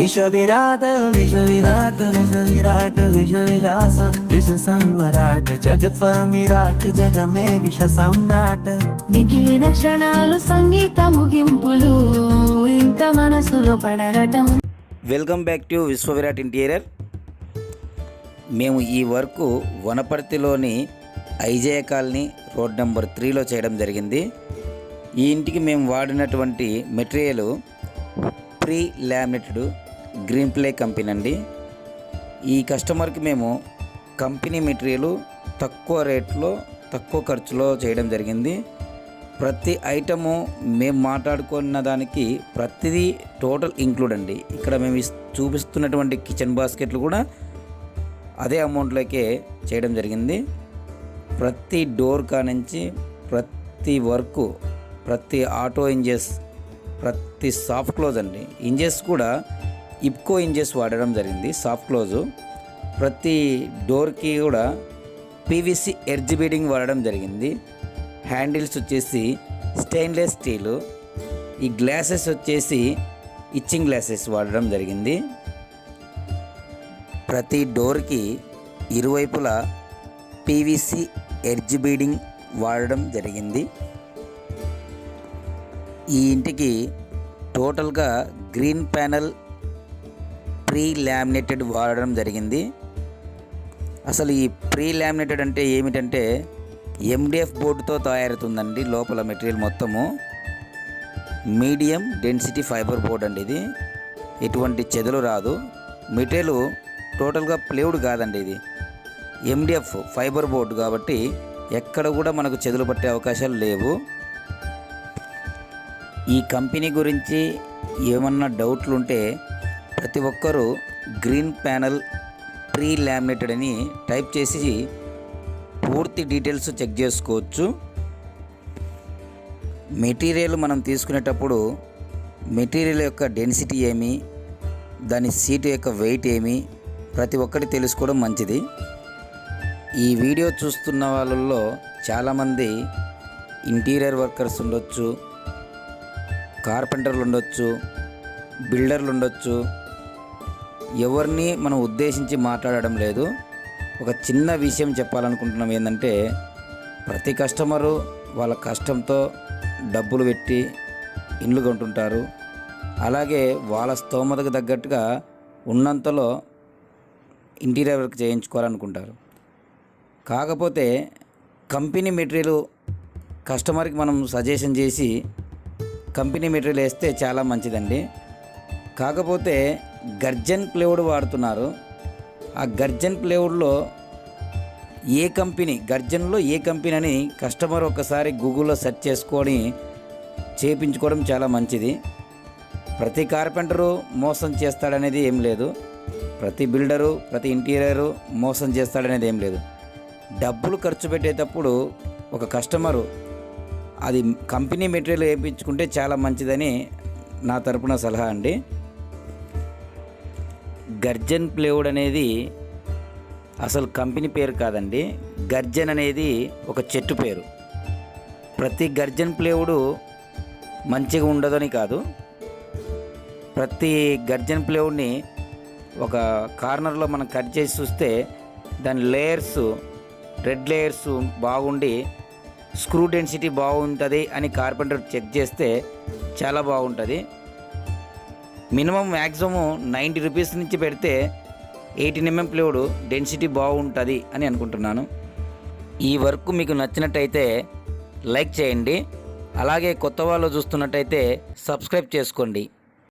విశ్వవిరాత విశ్వవిరాత విశ్వవిరాట విశ్వవిలాస విశ్వ సంవరాట జగత్వమిరాట జగమే విశ్వ సమ్రాట మిగిలిన క్షణాలు సంగీత ముగింపులు ఇంత మనసులో పడగటం. Welcome back to Vishwavirat interior మేము ఈ వర్క్ వనపర్తిలోని ఐజయ కాలనీ రోడ్ నెంబర్ త్రీలో చేయడం జరిగింది. ఈ ఇంటికి మేము వాడినటువంటి material pre laminated green ply company అండి ఈ కస్టమర్కి మేము కంపెనీ మెటీరియల్ తక్కువ రేట్లో తక్కువ ఖర్చులో చేయడం జరిగింది. ప్రతి ఐటము మేము మాట్లాడుకున్న దానికి ప్రతిదీ టోటల్ ఇంక్లూడ్ అండి. ఇక్కడ మేము చూపిస్తున్నటువంటి కిచెన్ బాస్కెట్లు కూడా అదే అమౌంట్లోకే చేయడం జరిగింది. ప్రతి డోర్ కానించి ప్రతి వర్క్ ప్రతి ఆటో ఇంజెస్ ప్రతి సాఫ్ట్ క్లోజ్ అండి. ఇంజెస్ కూడా ఇప్కో ఇంజెస్ వాడడం జరిగింది సాఫ్ట్ క్లోజు. ప్రతి డోర్కి కూడా పీవీసీ ఎర్జ్ బీడింగ్ వాడడం జరిగింది. హ్యాండిల్స్ వచ్చేసి స్టెయిన్లెస్ స్టీలు ఈ గ్లాసెస్ వచ్చేసి ఇచ్చింగ్ గ్లాసెస్ వాడడం జరిగింది. ప్రతి డోర్కి ఇరువైపులా పీవీసీ ఎడ్జ్ బీడింగ్ వాడడం జరిగింది. ఈ ఇంటికి టోటల్గా గ్రీన్ ప్యానల్ ప్రీ లామినేటెడ్ వాడడం జరిగింది. అసలు ఈ ప్రీ లామినేటెడ్ అంటే ఏమిటంటే ఎండిఎఫ్ బోర్డుతో తయారవుతుందండి లోపల మెటీరియల్ మొత్తము. మీడియం డెన్సిటీ ఫైబర్ బోర్డ్ అండి ఇది. ఎటువంటి చెదలు రాదు. మెటీరియల్ టోటల్గా ప్లేవుడ్ కాదండి ఇది. ఎండిఎఫ్ ఫైబర్ బోర్డు కాబట్టి ఎక్కడ కూడా మనకు చెదలు పట్టే అవకాశాలు లేవు. ఈ కంపెనీ గురించి ఏమన్నా డౌట్లు ఉంటే ప్రతి ఒక్కరూ గ్రీన్ ప్యానల్ ప్రీ లామినేటెడ్ అని టైప్ చేసి పూర్తి డీటెయిల్స్ చెక్ చేసుకోవచ్చు. మెటీరియల్ మనం తీసుకునేటప్పుడు మెటీరియల్ యొక్క డెన్సిటీ ఏమి దాని సీటు యొక్క వెయిట్ ఏమి ప్రతి ఒక్కటి తెలుసుకోవడం మంచిది. ఈ వీడియో చూస్తున్న వాళ్ళల్లో చాలామంది ఇంటీరియర్ వర్కర్స్ ఉండొచ్చు కార్పెంటర్లు ఉండొచ్చు బిల్డర్లు ఉండొచ్చు ఎవరిని మనం ఉద్దేశించి మాట్లాడడం లేదు. ఒక చిన్న విషయం చెప్పాలనుకుంటున్నాం ఏంటంటే ప్రతి కస్టమరు వాళ్ళ కష్టంతో డబ్బులు పెట్టి ఇండ్లు కొంటుంటారు. అలాగే వాళ్ళ స్తోమతకు తగ్గట్టుగా ఉన్నంతలో ఇంటీరియర్ వర్క్ చేయించుకోవాలనుకుంటారు. కాకపోతే కంపెనీ మెటీరియల్ కస్టమర్కి మనం సజెషన్ చేసి కంపెనీ మెటీరియల్ వేస్తే చాలా మంచిదండి. కాకపోతే గర్జన్ ప్లేవుడ్ వాడుతున్నారు. ఆ గర్జన్ ప్లేవుడ్లో ఏ కంపెనీ గర్జన్లో ఏ కంపెనీ అని కస్టమర్ ఒకసారి గూగుల్లో సెర్చ్ చేసుకొని చేపించుకోవడం చాలా మంచిది. ప్రతి కార్పెంటరు మోసం చేస్తాడనేది ఏం లేదు. ప్రతి బిల్డరు ప్రతి ఇంటీరియరు మోసం చేస్తాడనేది ఏం లేదు. డబ్బులు ఖర్చు పెట్టేటప్పుడు ఒక కస్టమరు అది కంపెనీ మెటీరియల్ వేయించుకుంటే చాలా మంచిదని నా తరపున సలహా అండి. గర్జన్ ప్లేవుడ్ అనేది అసలు కంపెనీ పేరు కాదండి. గర్జన్ అనేది ఒక చెట్టు పేరు. ప్రతి గర్జన్ ప్లేవుడు మంచిగా ఉండదని కాదు. ప్రతి గర్జన్ ప్లేవుడ్ని ఒక కార్నర్లో మనం కట్ చేసి చూస్తే దాని లేయర్స్ రెడ్ లేయర్స్ బాగుండి స్క్రూ డెన్సిటీ బాగుంటుంది అని కార్పెంటర్ చెక్ చేస్తే చాలా బాగుంటుంది. మినిమం మ్యాక్సిమం నైంటీ రూపీస్ నుంచి పెడితే ఎయిటీన్ ఎంఎం ప్లేవుడు డెన్సిటీ బాగుంటుంది అని అనుకుంటున్నాను. ఈ వర్క్ మీకు నచ్చినట్టయితే లైక్ చేయండి. అలాగే కొత్త వాళ్ళు చూస్తున్నట్టయితే సబ్స్క్రైబ్ చేసుకోండి.